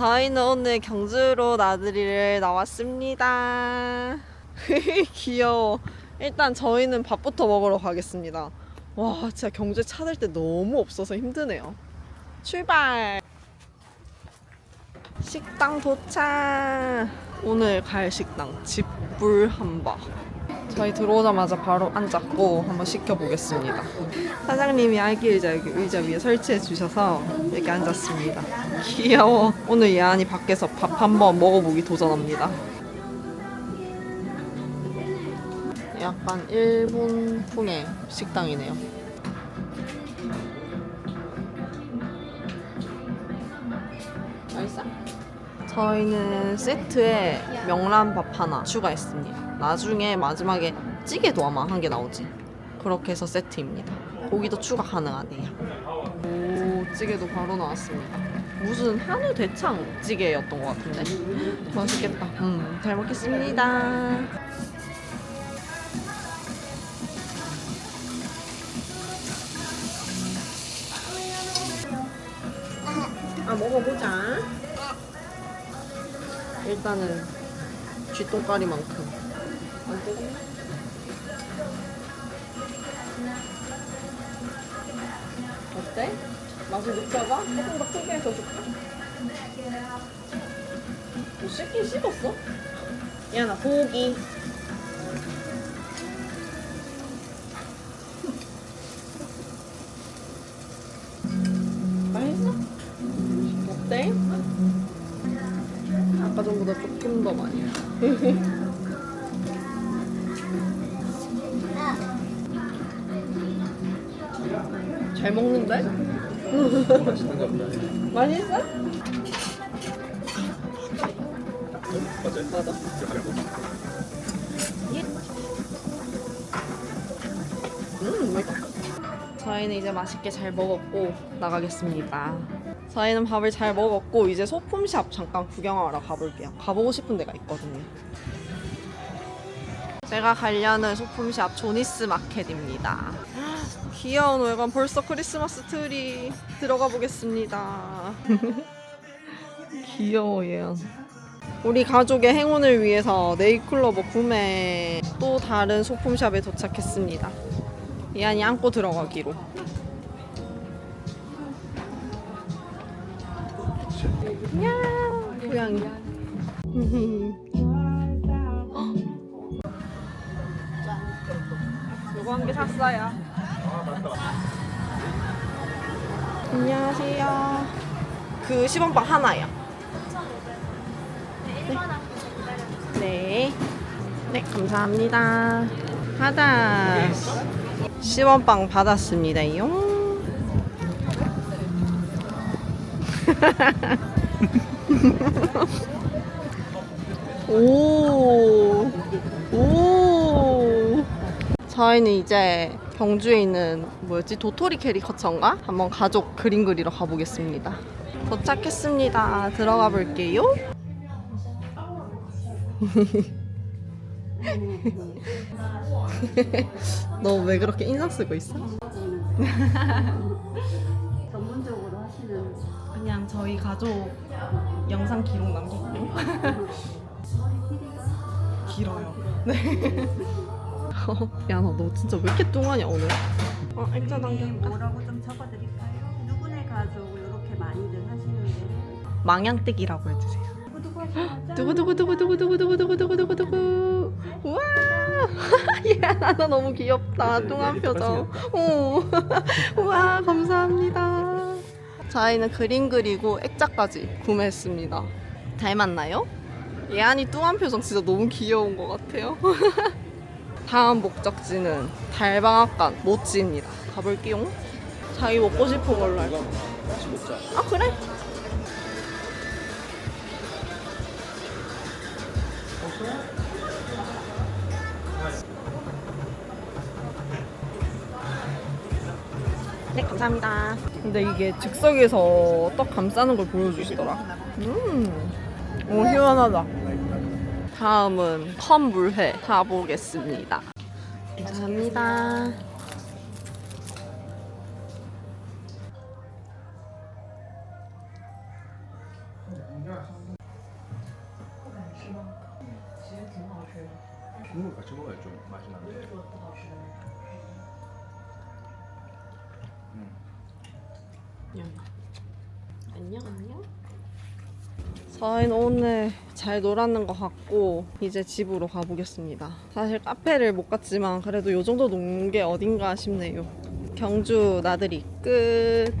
저희는 오늘 경주로 나들이를 나왔습니다. 귀여워. 일단 저희는 밥부터 먹으러 가겠습니다. 와, 진짜 경주에 찾을 때 너무 없어서 힘드네요. 출발! 식당 도착! 오늘 갈 식당, 집불 한바. 저희 들어오자마자 바로 앉았고 한번 시켜보겠습니다. 사장님이 아기 의자 여기 의자 위에 설치해 주셔서 여기 앉았습니다. 귀여워. 오늘 예안이 밖에서 밥 한번 먹어보기 도전합니다. 약간 일본풍의 식당이네요. 저희는 세트에 명란밥 하나 추가했습니다. 나중에 마지막에 찌개도 아마 한 개 나오지. 그렇게 해서 세트입니다. 고기도 추가 가능하네요. 오, 찌개도 바로 나왔습니다. 무슨 한우 대창 찌개였던 것 같은데. 맛있겠다. 음, 잘 먹겠습니다. 아, 먹어보자. 일단은 쥐똥가리만큼. 안 뜨겁나? 어때? 맛을 느껴봐? 조금 더 크게 해서 줄까? 뭐 씹긴 씹었어? 야, 나 고기. 맛있어? 어때? 아까 전보다 조금 더 많이. 잘 먹는데? 맛있는가 보다. 맛있어? 맞아요? 맞아. 음, 저희는 이제 맛있게 잘 먹었고 나가겠습니다. 저희는 밥을 잘 먹었고 이제 소품샵 잠깐 구경하러 가볼게요. 가보고 싶은 데가 있거든요. 제가 가려는 소품샵 조니스 마켓입니다. 귀여운 외관 벌써 크리스마스 트리 들어가 보겠습니다. 귀여워 얘. 우리 가족의 행운을 위해서 네이클로버 구매 또 다른 소품샵에 도착했습니다. 이안이 안고 들어가기로. 야, 고양이. 요거 한 개 샀어요. 안녕하세요. 그 10원빵 하나요. 네. 네, 감사합니다. 하다. 10원빵 받았습니다요. 오. 오. 저희는 이제 경주에 있는 뭐였지? 도토리 캐리커처인가? 한번 가족 그림 그리러 가보겠습니다. 도착했습니다. 들어가 볼게요. 너 왜 그렇게 인상 쓰고 있어? 전문적으로 하시는 그냥 저희 가족 영상 기록 남기고 길어요. 네. 야, 너, 너 진짜 왜 이렇게 뚱하냐 오늘? 어, 액자 당겨볼까? 뭐라고 좀 적어드릴까요? 누구네 가족 이렇게 많이들 하시는데 망향뜨기라고 해주세요. 두구두구두구두구두구두구두구두구두구. 우와, 야, 나 너무 귀엽다. 뚱한 표정. 오, 우와, 감사합니다. 저희는 그림 그리고 액자까지 구매했습니다. 닮았나요? 예안이 뚱한 표정 진짜 너무 귀여운 것 같아요. 다음 목적지는 달방앗간 모찌입니다. 가볼게요. 자기 먹고 싶은 걸로 할까? 아 그래? 네 감사합니다. 근데 이게 즉석에서 떡 감싸는 걸 보여주시더라. 음, 오 시원하다. 다음은 컵물회 가보겠습니다. 감사합니다. 국물 같이 먹어야 좀 맛이 나는데. 음. 안녕 안녕. 저희는 오늘 잘 놀았는 것 같고 이제 집으로 가보겠습니다. 사실 카페를 못 갔지만 그래도 요 정도 논 게 어딘가 싶네요. 경주 나들이 끝.